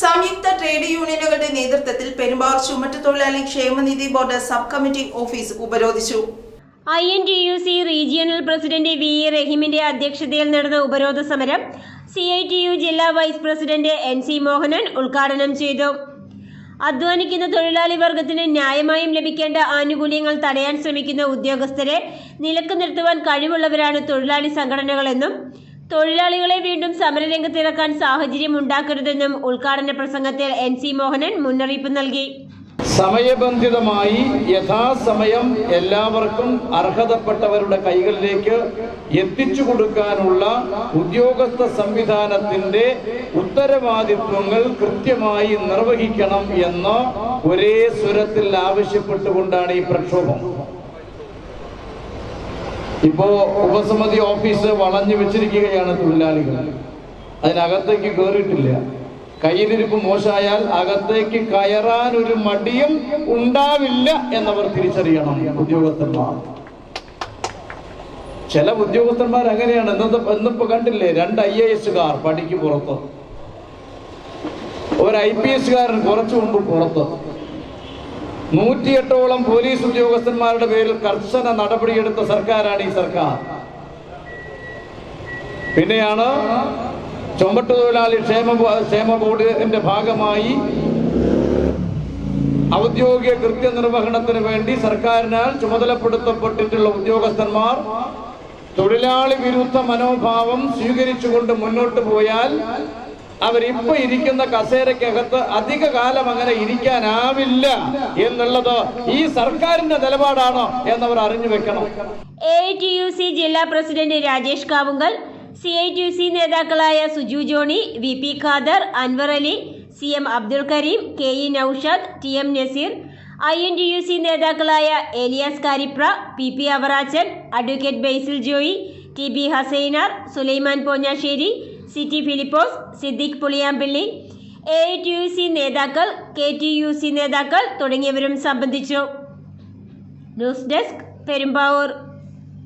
സംയുക്ത ട്രേഡ് യൂണിയനുകളുടെ നേതൃത്വത്തിൽ പെരുമ്പാവൂർ ചുമട്ടുതൊഴിലാളി ക്ഷേമനിധി ബോർഡ് സബ് കമ്മിറ്റി ഓഫീസ് ഉപരോധിച്ചു. I N T U C regional president V E റഹീമിന്റെ അധ്യക്ഷതയിൽ നടന്ന ഉപരോധ സമരം സി ഐ ടി യു ജില്ലാ vice president N C Mohanan ഉദ്ഘാടനം ചെയ്തു. അധ്വാനിക്കുന്ന തൊഴിലാളി വർഗത്തിന് ന്യായമായും ലഭിക്കേണ്ട ആനുകൂല്യങ്ങൾ തടയാൻ ശ്രമിക്കുന്ന ഉദ്യോഗസ്ഥരെ നിലയ്ക്ക് നിർത്തുവാൻ കഴിവുള്ളവരാണ് തൊഴിലാളി സംഘടനകളെന്നും തൊഴിലാളികളെ വീണ്ടും സമരരംഗത്തിറക്കാൻ സാഹചര്യം ഉണ്ടാക്കരുതെന്നും ഉദ്ഘാടന പ്രസംഗത്തിൽ എൻ സി മോഹനൻ മുന്നറിയിപ്പ് നൽകി. സമയബന്ധിതമായി യഥാസമയം എല്ലാവർക്കും അർഹതപ്പെട്ടവരുടെ കൈകളിലേക്ക് എത്തിച്ചു കൊടുക്കാനുള്ള ഉദ്യോഗസ്ഥ സംവിധാനത്തിന്റെ ഉത്തരവാദിത്വങ്ങൾ കൃത്യമായി നിർവഹിക്കണം എന്ന് ഒരേ സ്വരത്തിൽ ആവശ്യപ്പെട്ടുകൊണ്ടാണ് ഈ പ്രക്ഷോഭം. ഇപ്പോ ഉപസമിതി ഓഫീസ് വളഞ്ഞു വെച്ചിരിക്കുകയാണ് തൊഴിലാളികൾ. അതിനകത്തേക്ക് കയറിയിട്ടില്ല കയ്യിലിരിപ്പ് മോശമായാൽ അകത്തേക്ക് കയറാൻ ഒരു മടിയും ഉണ്ടാവില്ല എന്നവർ തിരിച്ചറിയണം ഉദ്യോഗസ്ഥന്മാർ. ചില ഉദ്യോഗസ്ഥന്മാർ അങ്ങനെയാണ് ഇന്നത്തെ ഇന്നിപ്പോ കണ്ടില്ലേ? രണ്ട് ഐ എ എസുകാർ പടിക്ക് പുറത്ത്. ഒരു ഐ പി എസുകാരൻ കുറച്ചു മുമ്പ് പുറത്ത്. നൂറ്റിയെട്ടോളം പോലീസ് ഉദ്യോഗസ്ഥന്മാരുടെ പേരിൽ കർശന നടപടിയെടുത്ത സർക്കാരാണ് ഈ സർക്കാർ. പിന്നെയാണ് ചുമട്ടുതൊഴിലാളി ക്ഷേമ ക്ഷേമ ബോർഡിന്റെ ഭാഗമായി ഔദ്യോഗിക കൃത്യനിർവഹണത്തിന് വേണ്ടി സർക്കാരിനാൽ ചുമതലപ്പെടുത്തപ്പെട്ടിട്ടുള്ള ഉദ്യോഗസ്ഥന്മാർ തൊഴിലാളി വിരുദ്ധ മനോഭാവം സ്വീകരിച്ചുകൊണ്ട് മുന്നോട്ട് പോയാൽ അവരിപ്പോ ഇരിക്കുന്ന കസേരക്കകത്ത് അധിക കാലം അങ്ങനെ ഇരിക്കാനാവില്ല എന്നുള്ളത് ഈ സർക്കാരിന്റെ നിലപാടാണോ എന്നവർ അറിഞ്ഞു വെക്കണം. എ ടി യു സി ജില്ലാ president Rajesh Kavungal C I T U C നേതാക്കളായ Suju Johny V P Khader Anwar Ali C M Abdul Kareem K E Noushad T M Nazeer I N T U C നേതാക്കളായ Elias Karipra P P Avarachan advocate Basil Joy T B Hassainar Sulaiman Ponjassery C T Philipose Siddique Puliyampilly A T U C നേതാക്കൾ K T U C നേതാക്കൾ തുടങ്ങിയവരും സംബന്ധിച്ചു. News desk Perumbavoor.